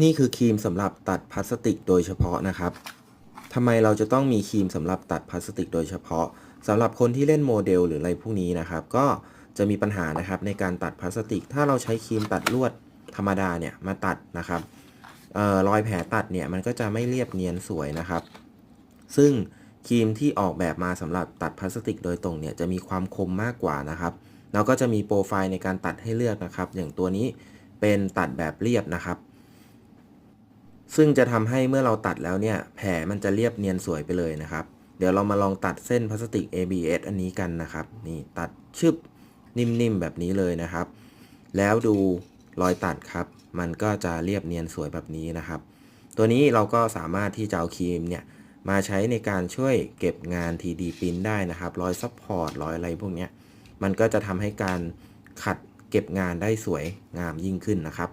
นี่คือครีมสำหรับตัดพลาสติกโดยเฉพาะนะครับทำไมเราจะต้องมีครีมสำหรับตัดพลาสติกโดยเฉพาะสำหรับคนที่เล่นโมเดลหรืออะไรพวกนี้นะครับ ก็จะมีปัญหานะครับในการตัดพลาสติก ถ้าเราใช้ครีมตัดลวดธรรมดาเนี่ยมาตัดนะครับออรอยแผลตัดเนี่ยมันก็จะไม่เรียบเนียนสวยนะครับ ซึ่งครีมที่ออกแบบมาสำหรับตัดพลาสติกโดยตรงเนี่ยจะมีความคมมากกว่านะครับแล้วก็จะมีโปรไฟล์ในการตัดให้เลือกนะครับ อย่างตัวนี้เป็นตัดแบบเรียบนะครับ ซึ่งจะทำให้เมื่อเราตัดแล้วเนี่ย แผลมันจะเรียบเนียนสวยไปเลยนะครับ เดี๋ยวเรามาลองตัดเส้นพลาสติก ABS อันนี้กันนะครับ นี่ตัดชึบนิ่มๆแบบนี้เลยนะครับ แล้วดูรอยตัดครับ มันก็จะเรียบเนียนสวยแบบนี้นะครับ ตัวนี้เราก็สามารถที่จะเอาครีมเนี่ยมาใช้ในการช่วยเก็บงาน 3D พิมพ์ได้นะครับรอยซับพอร์ตรอยอะไรพวกนี้มันก็จะทำให้การขัดเก็บงานได้สวยงามยิ่งขึ้นนะครับ